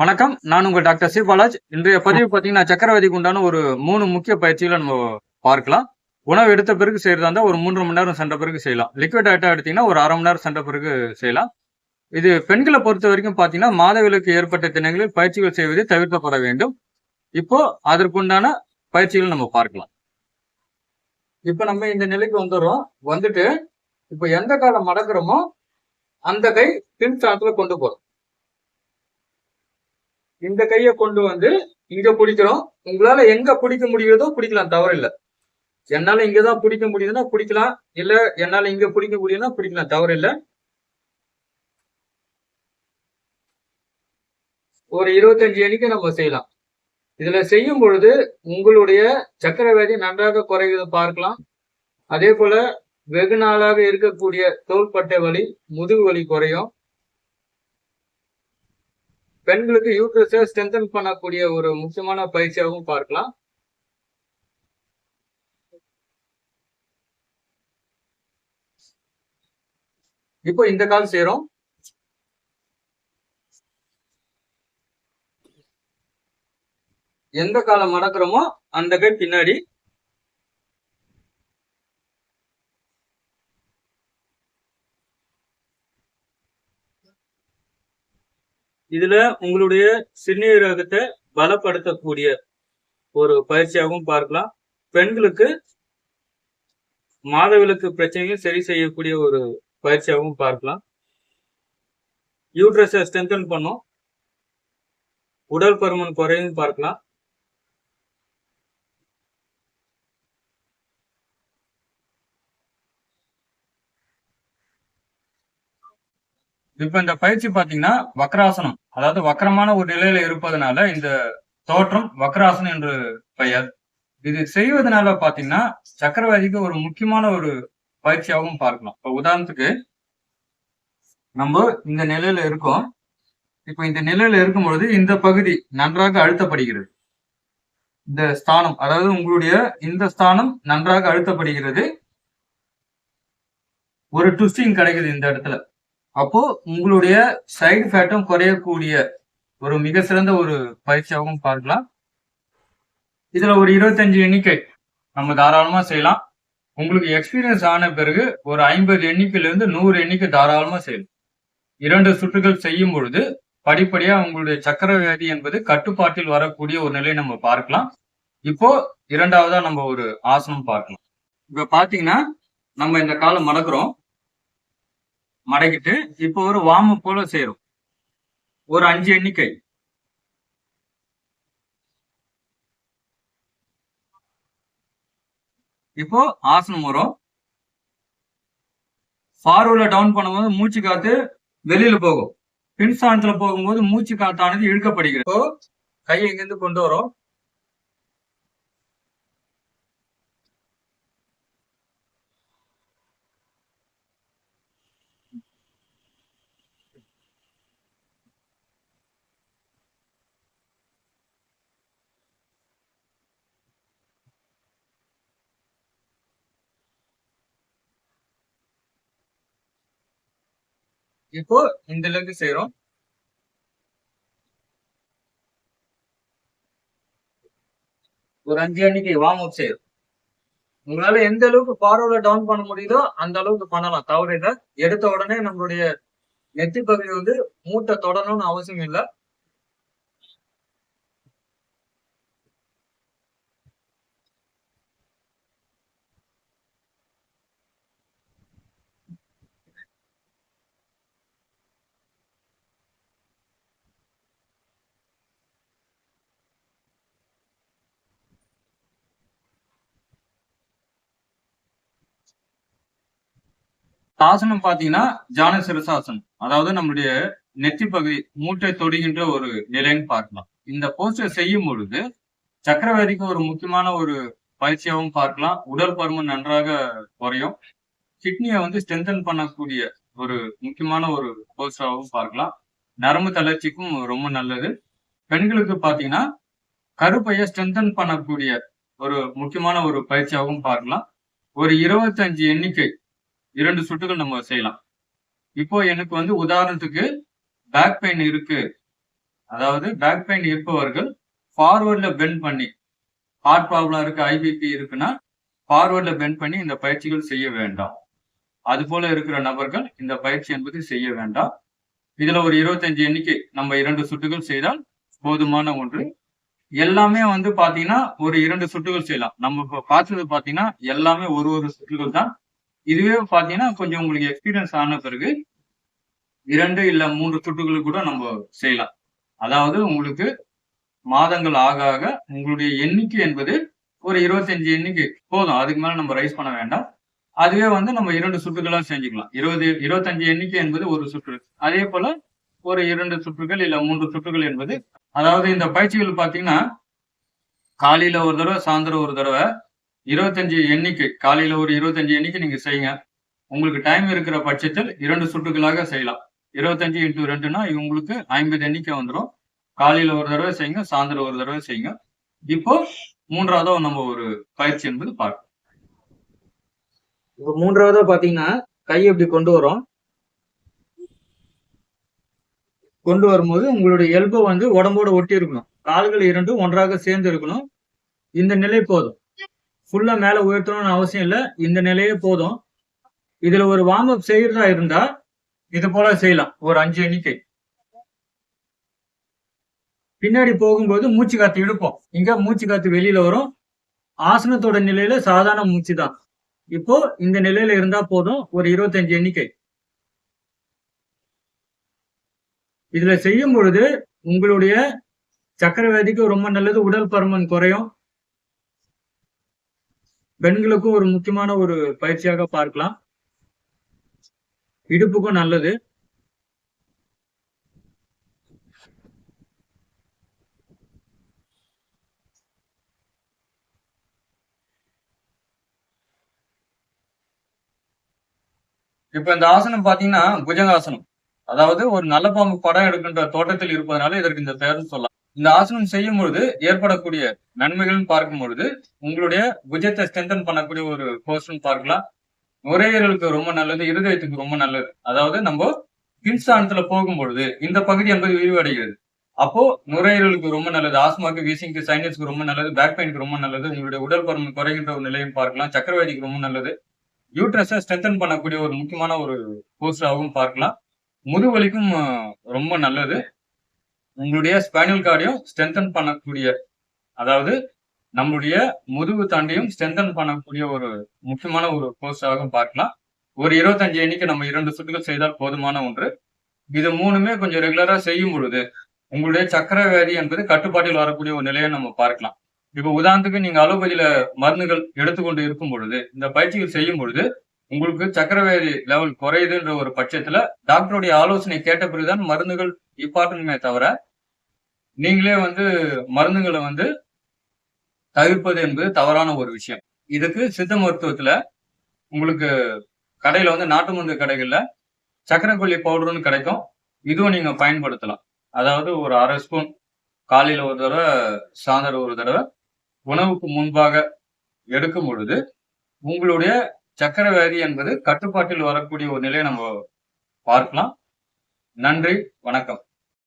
வணக்கம். நான் உங்கள் டாக்டர் சி பாலாஜ் இன்றைய பதிவு பார்த்தீங்கன்னா சக்கரவர்த்திக்கு உண்டான ஒரு மூணு முக்கிய பயிற்சிகளை நம்ம பார்க்கலாம். உணவு எடுத்த பிறகு செய்யறதா இருந்தால் ஒரு மூன்று மணி நேரம் சென்ற பிறகு செய்யலாம். லிக்விட் ஐட்டம் எடுத்தீங்கன்னா ஒரு அரை மணி நேரம் சென்ற பிறகு செய்யலாம். இது பெண்களை பொறுத்த வரைக்கும் பார்த்தீங்கன்னா மாதவிலக்கு ஏற்பட்ட தினங்களில் பயிற்சிகள் செய்வதை தவிர்க்கப்பட வேண்டும். இப்போ அதற்குண்டான பயிற்சிகளை நம்ம பார்க்கலாம். இப்போ நம்ம இந்த நிலைக்கு வந்துடுறோம். வந்துட்டு இப்போ எந்த காலம் மடக்கிறோமோ அந்த கை பின் ஸ்தானத்துல கொண்டு போறோம். இந்த கையை கொண்டு வந்து இங்க பிடிக்கிறோம். உங்களால எங்க பிடிக்க முடியுதோ பிடிக்கலாம் தவறில்லை. என்னால இங்கதான் பிடிக்க முடியுதுன்னா பிடிக்கலாம். இல்ல என்னால இங்க பிடிக்க முடியுதுன்னா பிடிக்கலாம் தவறில்லை. ஒரு இருபத்தஞ்சு எண்ணிக்கை நம்ம செய்யலாம். இதுல செய்யும் பொழுது உங்களுடைய சக்கரை வியாதி நன்றாக குறைவதை பார்க்கலாம். அதே போல வெகு நாளாக இருக்கக்கூடிய தோள்பட்டை வலி முதுகு வலி குறையும். பெண்களுக்கு யூட்ரஸை ஸ்ட்ரென்தன் பண்ணக்கூடிய ஒரு முக்கியமான பயிற்சியாகவும் பார்க்கலாம். இப்போ இந்த கால் செய்யறோம் எந்த காலம் மடக்குறோமோ அந்த கை பின்னாடி இதுல உங்களுடைய சிறுநீரகத்தை பலப்படுத்தக்கூடிய ஒரு பயிற்சியாகவும் பார்க்கலாம். பெண்களுக்கு மாதவிலக்கு பிரச்சனையும் சரி செய்யக்கூடிய ஒரு பயிற்சியாகவும் பார்க்கலாம். யூட்ரஸை ஸ்ட்ரென்தன் பண்ணும். உடல் பருமன் குறையும் பார்க்கலாம். இப்ப இந்த பயிற்சி பாத்தீங்கன்னா வக்ராசனம். அதாவது வக்கரமான ஒரு நிலையில இருப்பதனால இந்த தோற்றம் வக்ராசனம் என்று பெயர். இது செய்வதனால பாத்தீங்கன்னா சக்கரவாதிக்கு ஒரு முக்கியமான ஒரு பயிற்சியாகவும் பார்க்கலாம். இப்ப உதாரணத்துக்கு நம்ம இந்த நிலையில இருக்கோம். இப்ப இந்த நிலையில இருக்கும் பொழுது இந்த பகுதி நன்றாக அழுத்தப்படுகிறது. இந்த ஸ்தானம் அதாவது உங்களுடைய இந்த ஸ்தானம் நன்றாக அழுத்தப்படுகிறது. ஒரு ட்விஸ்டிங் கிடைக்குது இந்த இடத்துல. அப்போ உங்களுடைய சைடு ஃபேட்டும் குறையக்கூடிய ஒரு மிக சிறந்த ஒரு பயிற்சியாகவும் பார்க்கலாம். இதுல ஒரு இருபத்தஞ்சு எண்ணிக்கை நம்ம தாராளமா செய்யலாம். உங்களுக்கு எக்ஸ்பீரியன்ஸ் ஆன பிறகு ஒரு ஐம்பது எண்ணிக்கையிலிருந்து நூறு எண்ணிக்கை தாராளமா செய்யலாம். இரண்டு சுற்றுகள் செய்யும் பொழுது படிப்படியா உங்களுடைய சக்கர வியாதி என்பது கட்டுப்பாட்டில் வரக்கூடிய ஒரு நிலையை நம்ம பார்க்கலாம். இப்போ இரண்டாவதா நம்ம ஒரு ஆசனம் பார்க்கலாம். இப்ப பாத்தீங்கன்னா நம்ம இந்த காலம் மடக்குறோம். மடக்கிட்டு இப்போ ஒரு வாம போல சேரும். ஒரு அஞ்சு எண்ணிக்கை. இப்போ ஆசனம் வரும். ஃபார்வர்ட்ல டவுன் பண்ணும்போது மூச்சு காத்து வெளியில போகும். பின்ஸ்தானத்துல போகும்போது மூச்சு காத்தானது இழுக்கப்படுகிறது. கையை கை எங்கிருந்து கொண்டு வரும். இப்போ இந்த இருந்து செய்யறோம் ஒரு அஞ்சு அன்னைக்கு வார்ம் அப் செய்யறோம். உங்களால எந்த அளவுக்கு பார்வர்ல டவுன் பண்ண முடியுதோ அந்த அளவுக்கு பண்ணலாம். தவறு இல்லை எடுத்த உடனே நம்மளுடைய நெத்தி பகுதி வந்து மூட்டை தொடணும்னு அவசியம் இல்லை. ஆசனம் பாத்தீங்கன்னா ஜான சிரசாசனம் அதாவது நம்மளுடைய நெத்தி பகுதி மூட்டை தொடுகின்ற ஒரு நிலைன்னு பார்க்கலாம். இந்த போஸ்டர் செய்யும் பொழுது சக்கரவர்த்திக்கு ஒரு முக்கியமான ஒரு பயிற்சியாகவும் பார்க்கலாம். உடல் பருமன் நன்றாக குறையும். கிட்னியை வந்து ஸ்ட்ரென்தன் பண்ணக்கூடிய ஒரு முக்கியமான ஒரு போஸ்டராகவும் பார்க்கலாம். நரம்பு தளர்ச்சிக்கும் ரொம்ப நல்லது. பெண்களுக்கு பாத்தீங்கன்னா கருப்பையை ஸ்ட்ரென்தன் பண்ணக்கூடிய ஒரு முக்கியமான ஒரு பயிற்சியாகவும் பார்க்கலாம். ஒரு இருபத்தஞ்சு எண்ணிக்கை இரண்டு சுட்டுகள் நம்ம செய்யலாம். இப்போ எனக்கு வந்து உதாரணத்துக்கு பேக் பெயின் இருக்கு. அதாவது பேக் பெயின் இருப்பவர்கள் ஃபார்வர்டில் பெண்ட் பண்ணி ஹார்ட் ப்ராப்ளம் இருக்கு ஐபிபி இருக்குன்னா ஃபார்வர்டில் பெண்ட் பண்ணி இந்த பயிற்சிகள் செய்ய வேண்டாம். அது போல இருக்கிற நபர்கள் இந்த பயிற்சி என்பது செய்ய வேண்டாம். இதுல ஒரு இருபத்தஞ்சு எண்ணிக்கை நம்ம இரண்டு சுட்டுகள் செய்தால் போதுமான ஒன்று. எல்லாமே வந்து பாத்தீங்கன்னா ஒரு இரண்டு சுட்டுகள் செய்யலாம். நம்ம பார்த்தது பாத்தீங்கன்னா எல்லாமே ஒரு ஒரு சுட்டுகள் தான். இதுவே பாத்தீங்கன்னா கொஞ்சம் உங்களுக்கு எக்ஸ்பீரியன்ஸ் ஆன பிறகு இரண்டு இல்ல மூன்று சுட்டுகள் கூட நம்ம செய்யலாம். அதாவது உங்களுக்கு மாதங்கள் ஆக ஆக உங்களுடைய எண்ணிக்கை என்பது ஒரு இருபத்தஞ்சு எண்ணிக்கை. போதும் அதுக்கு மேல நம்ம ரைஸ் பண்ண வேண்டாம். அதுவே வந்து நம்ம இரண்டு சுற்றுகளாக செஞ்சுக்கலாம். இருபது இருபத்தஞ்சு எண்ணிக்கை என்பது ஒரு சுற்று அதே போல ஒரு இரண்டு சுற்றுகள் இல்ல மூன்று சுற்றுகள் என்பது. அதாவது இந்த பயிற்சிகள் பாத்தீங்கன்னா காலையில ஒரு தடவை சாயந்தரம் ஒரு தடவை இருபத்தஞ்சு எண்ணிக்கை காலையில் ஒரு இருபத்தஞ்சு எண்ணிக்கை நீங்கள் செய்யுங்க. உங்களுக்கு டைம் இருக்கிற பட்சத்தில் இரண்டு சுற்றுகளாக செய்யலாம். இருபத்தஞ்சு இன்ட்டு ரெண்டுனா உங்களுக்கு ஐம்பது எண்ணிக்கை வந்துடும் காலையில் ஒரு தடவை செய்யுங்க சாயந்தரம் ஒரு தடவை செய்யுங்க. இப்போ மூன்றாவதோ நம்ம ஒரு பயிற்சி என்பது பார்க்கணும் இப்போ மூன்றாவதா பாத்தீங்கன்னா கை எப்படி கொண்டு வரும்? கொண்டு வரும்போது உங்களுடைய எல்போ வந்து உடம்போட ஒட்டி இருக்கணும். கால்கள் இரண்டும் ஒன்றாக சேர்ந்து இருக்கணும். இந்த நிலை போதும். ஃபுல்லா மேல உயர்த்தணும்னு அவசியம் இல்லை. இந்த நிலையே போதும். இதுல ஒரு வார்ம் அப் செய்யறதா இருந்தா இது போல செய்யலாம். ஒரு அஞ்சு எண்ணிக்கை. பின்னாடி போகும்போது மூச்சு காத்து இழுப்போம். இங்க மூச்சு காத்து வெளியில வரும். ஆசனத்தோட நிலையில சாதாரண மூச்சு தான். இப்போ இந்த நிலையில இருந்தா போதும். ஒரு இருபத்தஞ்சு எண்ணிக்கை. இதுல செய்யும் பொழுது உங்களுடைய சக்கரவியாதிக்கு ரொம்ப நல்லது. உடல் பருமன் குறையும். பெண்களுக்கும் ஒரு முக்கியமான ஒரு பயிற்சியாக பார்க்கலாம். இடுப்புக்கும் நல்லது. இப்ப இந்த ஆசனம் பாத்தீங்கன்னா புஜங்காசனம் அதாவது ஒரு நல்ல பாம்பு படம் எடுக்கின்ற தோட்டத்தில் இருப்பதனால இதற்கு இந்த பெயர் சொல்லலாம். இந்த ஆசனம் செய்யும் பொழுது ஏற்படக்கூடிய நன்மைகள் பார்க்கும் பொழுது உங்களுடைய புஜத்தை ஸ்ட்ரென்தன் பண்ணக்கூடிய ஒரு கோர்ஸ்னு பார்க்கலாம். நுரையீரலுக்கு ரொம்ப நல்லது இருதயத்துக்கு ரொம்ப நல்லது. அதாவது நம்ம பின்ஸ்தானத்துல போகும் பொழுது இந்த பகுதி என்பது விரிவடைகிறது. அப்போ நுரையீரலுக்கு ரொம்ப நல்லது ஆஸ்மாக்கு வீசிங்க்கு சைனஸ்க்கு ரொம்ப நல்லது பேக் பெயினுக்கு ரொம்ப நல்லது உங்களுடைய உடல் பருமன் குறைகின்ற ஒரு நிலையும் பார்க்கலாம் சக்கரவாதிக்கு ரொம்ப நல்லது. யூட்ரஸை ஸ்ட்ரென்தன் பண்ணக்கூடிய ஒரு முக்கியமான ஒரு போஸ்டாகவும் பார்க்கலாம். முதுவலிக்கும் ரொம்ப நல்லது. உங்களுடைய ஸ்பைனல் கார்டையும் ஸ்ட்ரென்தன் பண்ணக்கூடிய அதாவது நம்மளுடைய முதுகு தாண்டியும் ஸ்ட்ரென்தன் பண்ணக்கூடிய ஒரு முக்கியமான ஒரு கோர்ஸாகவும் பார்க்கலாம். ஒரு இருபத்தஞ்சு எண்ணிக்கை நம்ம இரண்டு சுட்டுகள் செய்தால் போதுமான ஒன்று. இது மூணுமே கொஞ்சம் ரெகுலராக செய்யும் பொழுது உங்களுடைய சக்கர வியாதி என்பது கட்டுப்பாட்டில் வரக்கூடிய ஒரு நிலையை நம்ம பார்க்கலாம். இப்போ உதாரணத்துக்கு நீங்க அலோபதியில மருந்துகள் எடுத்துக்கொண்டு இருக்கும் பொழுது இந்த பயிற்சிகள் செய்யும் பொழுது உங்களுக்கு சக்கரவேதி லெவல் குறையுதுன்ற ஒரு பட்சத்துல டாக்டருடைய ஆலோசனை கேட்ட பிறகுதான் மருந்துகள் இப்பாட்டணுமே தவிர நீங்களே வந்து மருந்துகளை வந்து தவிர்ப்பது என்பது தவறான ஒரு விஷயம். இதுக்கு சித்த மருத்துவத்துல உங்களுக்கு கடையில வந்து நாட்டு மருந்து கடைகள்ல சக்கரைக்கொல்லி பவுடர்னு கிடைக்கும். இதுவும் நீங்க பயன்படுத்தலாம். அதாவது ஒரு அரை ஸ்பூன் காலையில ஒரு தடவை சாயந்தரம் ஒரு தடவை உணவுக்கு முன்பாக எடுக்கும் பொழுது உங்களுடைய சக்கர வியாதி என்பது கட்டுப்பாட்டில் வரக்கூடிய ஒரு நிலையை நம்ம பார்க்கலாம். நன்றி வணக்கம்.